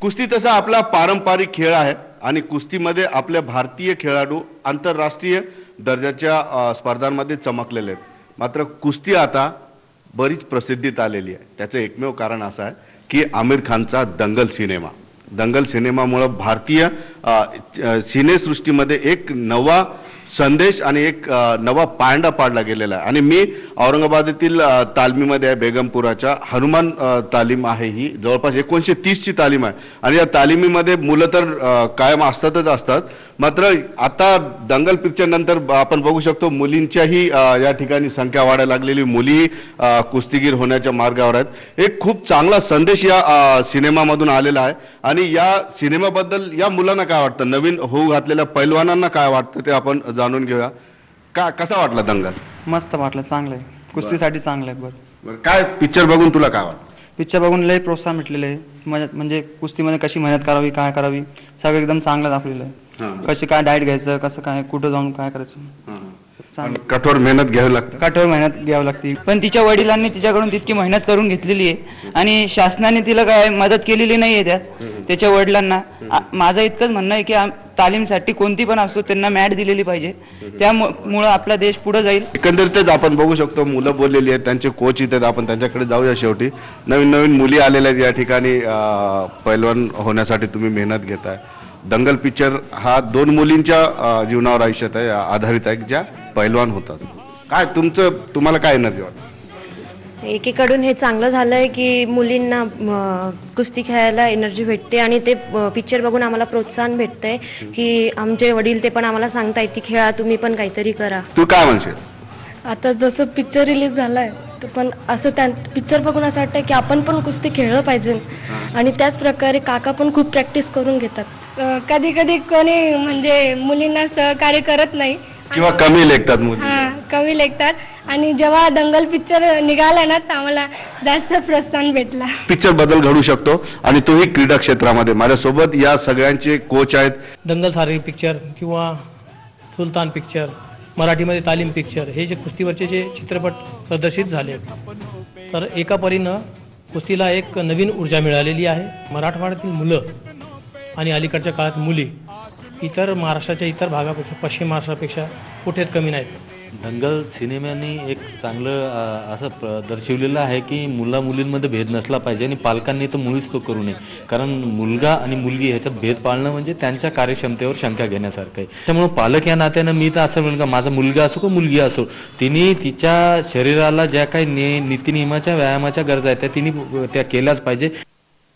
कुस्ती तसा आपला पारंपरिक खेळ आहे आणि कुस्तीमध्ये आपले भारतीय खेळाडू आंतरराष्ट्रीय दर्जाच्या स्पर्धांमध्ये चमकलेले आहेत. मात्र कुस्ती आता बरीच प्रसिद्धीत आलेली आहे. त्याचं एकमेव कारण असं आहे की आमिर खानचा दंगल सिनेमा. दंगल सिनेमामुळं भारतीय सिनेसृष्टीमध्ये एक नवा संदेश आणि एक नवा पांडा पाडला गेलेला आहे. आणि मी औरंगाबाद येथील तालमीमध्ये आहे बेगमपुराच्या हनुमान तालीम आहे ही. जवळपास एकोणीसशे तीसची तालीम आहे. आणि या तालिमीमध्ये मुलं तर कायम असतातच असतात. मात्र आता दंगल पिक्चर नंतर आपण बघू शकतो मुलींच्याही या ठिकाणी संख्या वाढायला लागलेली. मुलीही कुस्तीगीर होण्याच्या मार्गावर आहेत. एक खूप चांगला संदेश या सिनेमामधून आलेला आहे. आणि या सिनेमाबद्दल या मुलांना काय वाटतं? नवीन होऊ घातलेल्या पैलवानांना काय वाटतं ते आपण जाणून घेऊया. का कसा वाटला दंगल? मस्त वाटलं चांगलं आहे. कुस्तीसाठी चांगलं आहे बरं. बरं, काय पिक्चर बघून तुला काय वाटतं? पिक्चर बघून लय प्रोत्साहन भेटलेलं आहे. म्हणजे- म्हणजे कुस्तीमध्ये कशी मेहनत करावी काय करावी सगळं एकदम चांगलं दाखवलेलं आहे. हां. कशी काय डाएट घ्यायचं कसं काय कुठं जाऊन काय करायचं. पण कठोर मेहनत घ्यावी लागते. कठोर मेहनत घ्यावी लागते. पण तिच्या वडिलांनी तिच्याकडून तितकी मेहनत करून घेतलेली आहे. आणि शासनाने तिला काय मदत केलेली नाही आहे त्यात त्याच्या वडिलांना. आ- माझं इतकंच म्हणणं आहे की आम- तालीमसाठी कोणती पण असो त्यांना मॅट दिलेली पाहिजे. त्यामुळं आपला देश पुढे जाईल. एकंदरीतच आपण बघू शकतो मुलं बोललेली आहेत त्यांचे कोच इथे आहेत. आपण त्यांच्याकडे जाऊया शेवटी. नवीन नवीन मुली आलेल्या आहेत या ठिकाणी. अं, पैलवान होण्यासाठी तुम्ही मेहनत घेताय. दंगल पिक्चर हा दोन मुलींच्या अं, जीवनावर आयुष्यात आहे आधारित आहे. ज्या पैलवान होतात. काय तुमचं तुम्हाला काय एनर्जी वाटतं? एकीकडून हे चांगलं झालंय की मुलींना कुस्ती खेळायला एनर्जी भेटते आणि ते पिक्चर बघून आम्हाला प्रोत्साहन भेटतंय की आमचे वडील ते पण आम्हाला सांगतायत की खेळा तुम्ही पण काहीतरी करा. तू काय म्हणशील? आता जसं पिक्चर रिलीज झालाय तर पण असं त्या पिक्चर बघून असं वाटतं की आपण पण कुस्ती खेळलं पाहिजे. आणि त्याच प्रकारे काका पण खूप प्रॅक्टिस करून घेतात. कधी कधी कोणी म्हणजे मुलींना सहकार्य करत नाही किंवा कमी लेखतात मुली. हा कमी लेखतात. आणि जेव्हा दंगल पिक्चर निघाला ना तर आम्हाला जास्त प्रोत्साहन भेटला. पिक्चर बदल घडू शकतो आणि तोही क्रीडा क्षेत्रामध्ये. माझ्यासोबत या सगळ्यांचे कोच आहेत. दंगल सारंगी पिक्चर किंवा सुलतान पिक्चर मराठीमध्ये तालीम पिक्चर हे जे कुस्तीवरचे जे चित्रपट प्रदर्शित झाले तर एका परीनं कुस्तीला एक नवीन ऊर्जा मिळालेली आहे. मराठवाड्यातील मुलं आणि अलीकडच्या काळात मुली इतर महाराष्ट्राच्या इतर भागापेक्षा पश्चिम महाराष्ट्रापेक्षा कुठेच कमी नाहीत. दंगल सिनेमाने एक चांगलं असं दर्शवलेलं आहे की मुला मुलींमध्ये भेद नसला पाहिजे आणि पालकांनी तर मुळीच तो करू नये. कारण मुलगा आणि मुलगी ह्याच्यात भेद पाळणं म्हणजे त्यांच्या कार्यक्षमतेवर शंका घेण्यासारखं आहे. त्यामुळे पालक या नात्यानं मी तर असं म्हणून का माझा मुलगा असो का मुलगी असो तिने तिच्या शरीराला ज्या काही ने नीतिनियमाच्या व्यायामाच्या गरजा आहेत त्या तिने त्या केल्याच पाहिजे.